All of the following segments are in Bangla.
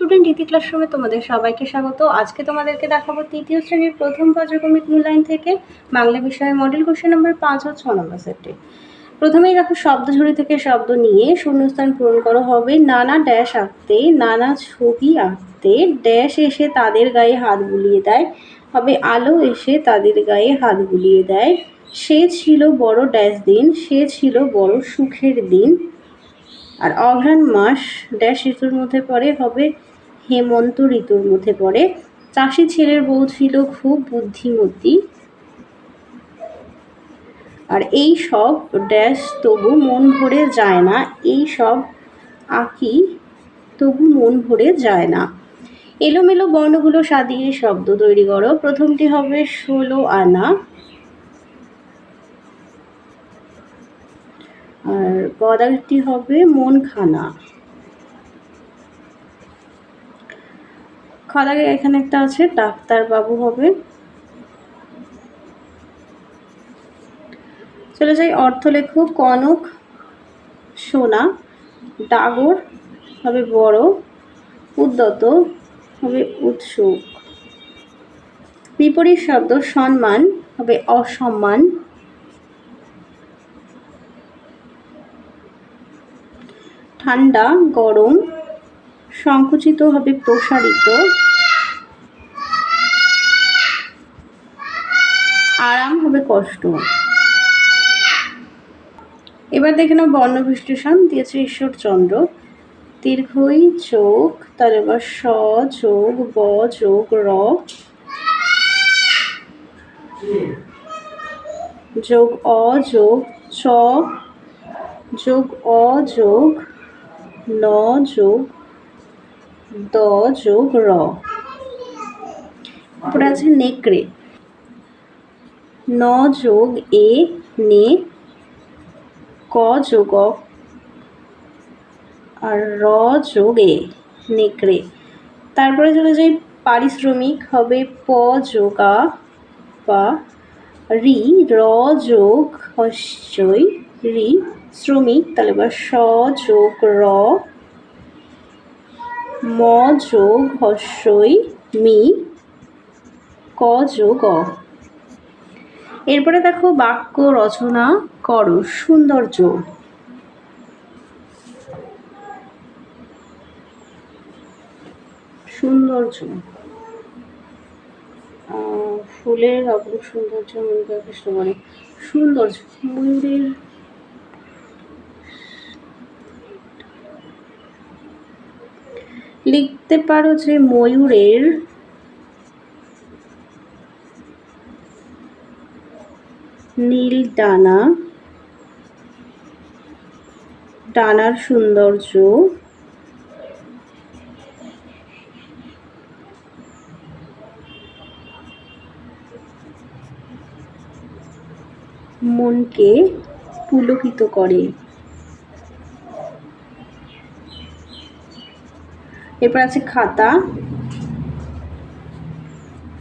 স্টুডেন্ট ইতি ক্লাসরুমে তোমাদের সবাইকে স্বাগত। আজকে তোমাদেরকে দেখাবো তৃতীয় শ্রেণির প্রথম পর্যায়ক্রমিক মূল্যায়ন থেকে বাংলা বিষয়ে মডেল কোশ্চেন নম্বর পাঁচ ও ছ নম্বর সেটে প্রথমেই দেখো শব্দ ঝুড়ি থেকে শব্দ নিয়ে শূন্যস্থান পূরণ করা হবে। নানা ড্যাশ আঁকতে, নানা ছবি আঁকতে ড্যাশ এসে তাদের গায়ে হাত বুলিয়ে দেয়। হবে আলো এসে তাদের গায়ে হাত বুলিয়ে দেয়। সে ছিল বড় ড্যাশ দিন, সে ছিল বড় সুখের দিন। আর অঘ্রাণ মাস ড্যাশ ঋতুর মধ্যে পড়ে, হবে হেমন্ত ঋতুর মধ্যে পড়ে। চাষি ছেলের বউ ছিল খুব বুদ্ধিমতী। আর এই সব ড্যাশ তবু মন ভরে যায় না। এই সব আঁকি তবু মন ভরে যায় না। এলোমেলো বর্ণগুলো সাজিয়ে শব্দ তৈরি করো। প্রথমটি হবে ষোলো আনা। আর পদার্থটি হবে মন খানা খদাগে এখানে একটা আছে, ডাক্তার বাবু হবে। চলে যাই অর্থলেখ কনক, সোনা, ডাগর, হবে বড়, উদ্যত, হবে উৎসুক। বিপরীত শব্দ, সম্মান, হবে অসম্মান। ঠান্ডা, গরম সংকুচিত হবে প্রসারিত। আরাম হবে কষ্ট। এবার দেখে নাও বর্ণ বিশ্লেষণ দিয়েছে ঈশ্বরচন্দ্র। দীর্ঘই চোখ, তার এবার স, যোগ, ব, যোগ, র। যোগ অ, যোগ চ, যোগ অ, যোগ ন, যোগ দ যোগ র তারপরে আছে নেকড়ে। ন যোগ এ নে ক যোগ আর র যোগ এ নেকড়ে। তারপরে চলে যাই পারিশ্রমিক, হবে প যোগা পা রি র যোগ হস্যই রি, শ্রমিক, তাহলে বা স যোগ র। ম যোগ হস্যই মি ক যোগ এরপরে দেখো বাক্য রচনা করো সৌন্দর্য সৌন্দর্য ফুলের অপরূপ সৌন্দর্য মনকে আকৃষ্ট করে সৌন্দর্য ময়ূরের লিখতে পারো যে ময়ূরের নীল ডানা ডানার সৌন্দর্য মনকে পুলকিত করে। এরপর আছে খাতা।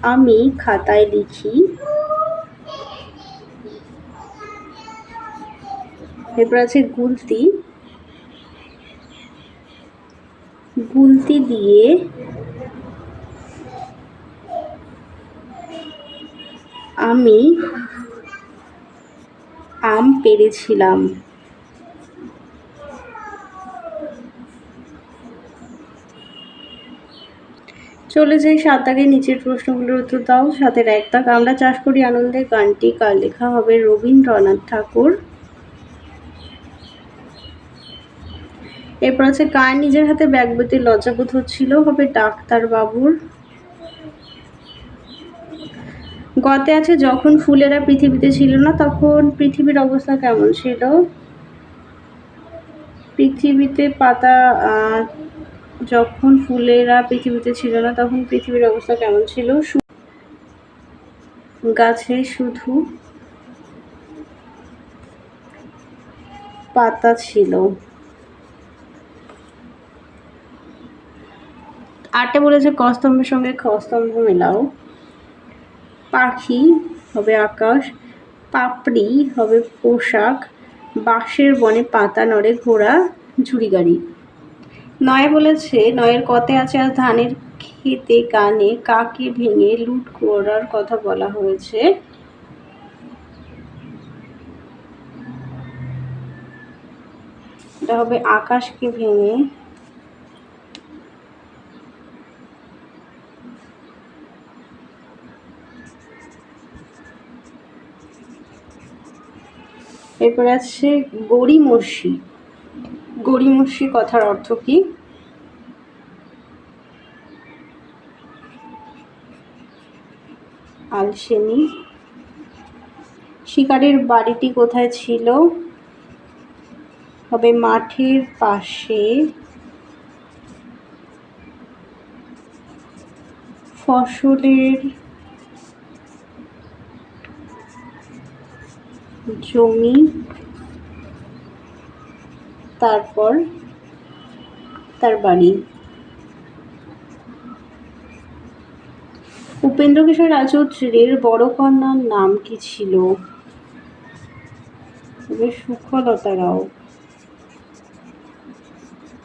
আমি খাতায় লিখি। এরপর আছে গুলতি। গুলতি দিয়ে আমি আম পেরেছিলাম চলে যাই সাত দাগের নিচের প্রশ্নগুলোর উত্তর দাও। সাথে এক দাগ। আমরা চাষ করি আনন্দে গানটি। কার লেখা হবে রবীন্দ্রনাথ ঠাকুর? এরপর আছে, কার নিজের হাতে ব্যাগ বইতে লজ্জাবোধ হচ্ছিল? হবে ডাক্তার বাবুর। গতে আছে, যখন ফুলেরা পৃথিবীতে ছিল না, তখন পৃথিবীর অবস্থা কেমন ছিল? পৃথিবীতে পাতা যখন ফুলেরা পৃথিবীতে ছিল না, তখন পৃথিবীর অবস্থা কেমন ছিল? গাছে শুধু পাতা ছিল। আটে বলেছে, কস্তম্ভের সঙ্গে খ স্তম্ভ মেলাও। পাখি হবে আকাশ, পাপড়ি হবে পোশাক, বাঁশের বনে পাতা নড়ে ঘোড়া ঝুড়ি গাড়ি নয় বলেছে, নয়ের কতে আছে আর ধানের খেতে কানে কাকে ভেঙে লুট করার কথা বলা হয়েছে। এটা হবে আকাশকে ভেঙে। এরপরে আছে গড়িমসি। গড়িমসি কথার অর্থ কি? আলসেনি শিকারের বাড়িটি কোথায় ছিল? হবে মাঠের পাশে। ফসলের জমি। তারপর তার বাড়ি। উপেন্দ্র কিশোর রাজৌত্রীর বড় কন্যার নাম কি ছিল? সুখলতা রাও।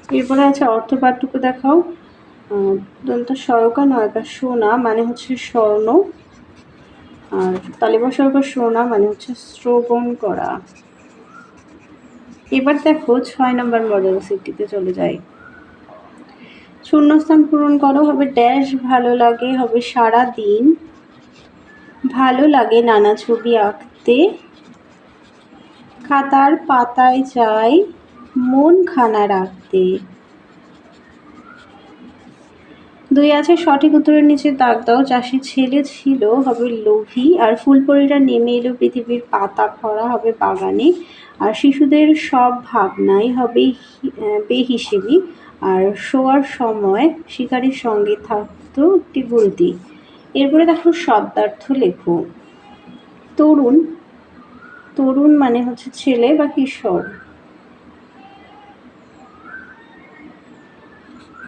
এরপরে আছে অর্থ পার্থক্য দেখাও। দন্ত সরকা নয়কা সোনা মানে হচ্ছে স্বর্ণ। আর তালিবা সরকা সোনা মানে হচ্ছে শ্রবণ করা। এবার দেখো ছয় নম্বর মডেল সিটিতে চলে যাই। শূন্যস্থান পূরণ করো, হবে ড্যাশ ভালো লাগে, হবে সারা দিন। ভালো লাগে নানা ছবি আঁকতে। খাতার পাতায় চাই মন খানা রাখতে। দুই আছে, সঠিক উত্তরের নিচে দাগ দাও, চাষি ছেলে ছিল, হবে লোভী, আর ফুলপরিরা নেমে এলো পৃথিবীর পাতা ভরা, হবে বাগানে। আর শিশুদের সব ভাবনাই হবে বেহিসেবি। আর শোয়ার সময় শিকারীর সঙ্গে থাকতো একটি গুলতি এরপরে দেখো শব্দার্থ লেখো। তরুণ তরুণ মানে হচ্ছে ছেলে বা কিশোর।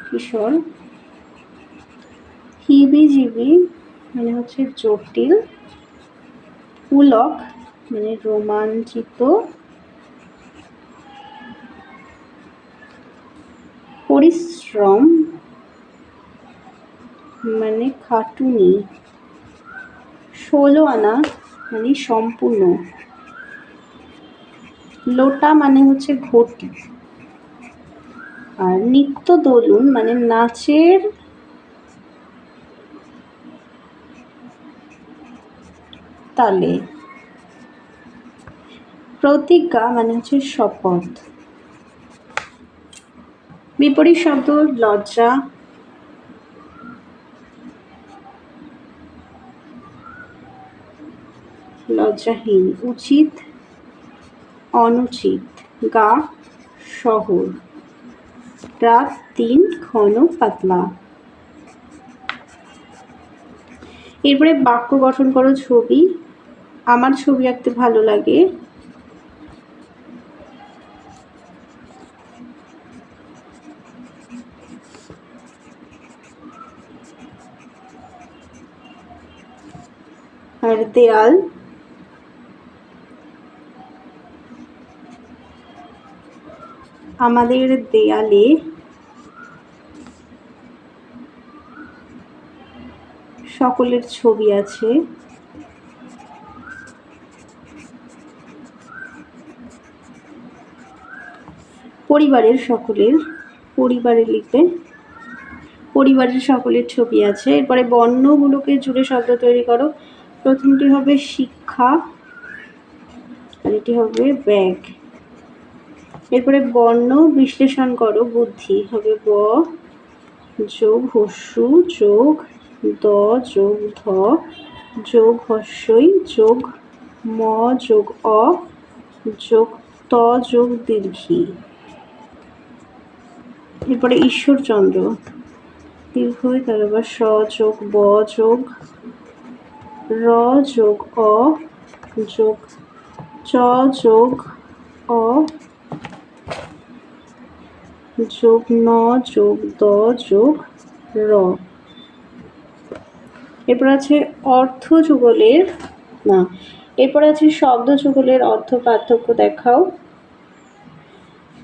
কিশোর। হিবিজিবি মানে হচ্ছে জটিল। পুলক মানে রোমাঞ্চিত। পরিশ্রম মানে খাটুনি। ষোলো আনা মানে সম্পূর্ণ। লোটা মানে হচ্ছে ঘটি। আর নিত্য দোলুন মানে নাচের তালে। প্রতিজ্ঞা মানে হচ্ছে শপথ। বিপরীত শব্দ, লজ্জা। লজ্জাহীন, উচিত, অনুচিত, গা, শহর। রাত তিন, ঘন, পাতলা। এরপরে বাক্য গঠন করো ছবি। আমার ছবি আঁকতে ভালো লাগে। আর দেয়াল। আমাদের দেয়ালে সকলের ছবি আছে। পরিবারের সকলের, পরিবারে লিখবে। পরিবারের সকলের ছবি আছে। এরপরে বর্ণগুলোকে জুড়ে শব্দ তৈরি করো। প্রথমটি হবে শিক্ষা, আর এটি হবে ব্যাগ। এরপরে বর্ণ বিশ্লেষণ করো, বুদ্ধি হবে ব, যোগ হস্যু, যোগ দ, যোগ ধ, যোগ হস্যই, যোগ ম, যোগ অ, যোগ ত, যোগ দীর্ঘি। এরপরে ঈশ্বরচন্দ্র। দীর্ঘই তার আবার স যোগ ব যোগ র যোগ অ যোগ চ যোগ অ যোগ ন যোগ দ যোগ র। এরপর আছে অর্থ যুগলের, না, এরপর আছে শব্দ যুগলের অর্থ পার্থক্য দেখাও।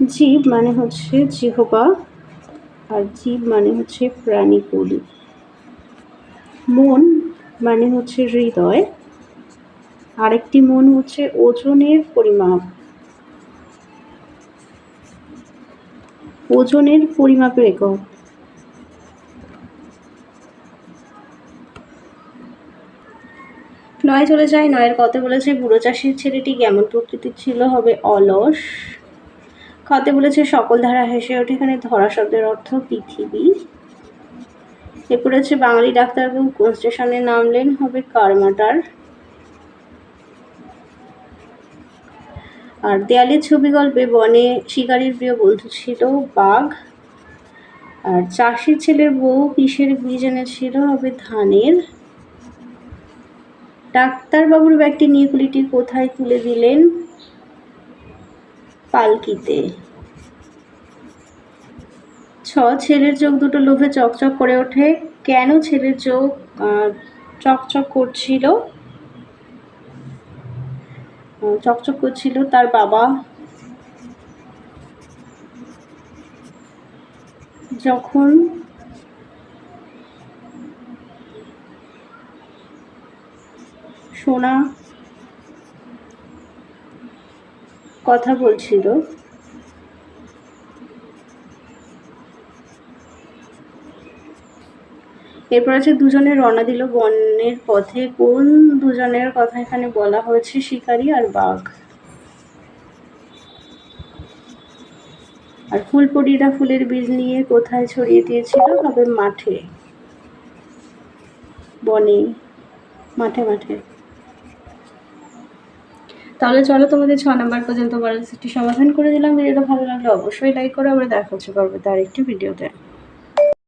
জীব মানে হচ্ছে জিহবা, আর জীব মানে হচ্ছে প্রাণীকুল মন মানে হচ্ছে হৃদয়। আরেকটি মন হচ্ছে ওজনের পরিমাপ। ওজনের পরিমাপের একক। নয় চলে যায়, নয়ের কত বলেছে, বুড়ো চাষির ছেলেটি কেমন প্রকৃতির ছিল হবে অলস। খতে বলেছে, সকল ধারা হেসে ওঠে, এখানে ধরা শব্দের অর্থ পৃথিবী। এরপরে হচ্ছে বাঙালি ডাক্তারবাবু কোন স্টেশনে নামলেন হবে কারমাটার আর দেয়ালের ছবি গল্পে বনে শিকারীর প্রিয় বন্ধু ছিল বাঘ। আর চাষির ছেলের বউ কিসের বীজ এনেছিল হবে ধানের? ডাক্তারবাবুর ব্যাগটি নিয়ে কুলিটি কোথায় তুলে দিলেন? পালকিতে। ছ, ছেলের চোখ দুটো লোভে চকচক করে ওঠে। কেন ছেলের চোখ চকচক করছিল? চকচক করছিল তার বাবা। যখন সোনা কথা বলছিল এরপর আছে, দুজনে রওনা দিল বনের পথে। কোন দুজনের কথা এখানে বলা হয়েছে, শিকারী আর বাঘ? আর ফুলপরিরা ফুলের বীজ নিয়ে কোথায় ছড়িয়ে দিয়েছিল? হবে মাঠে। বনে। মাঠে মাঠে। তাহলে চলো তোমাদের ছ নাম্বার পর্যন্ত বলার সমাধান করে দিলাম। ভিডিওটা ভালো লাগলে অবশ্যই লাইক করো। আবার দেখা হচ্ছে পরবর্তী আরেকটি ভিডিওতে।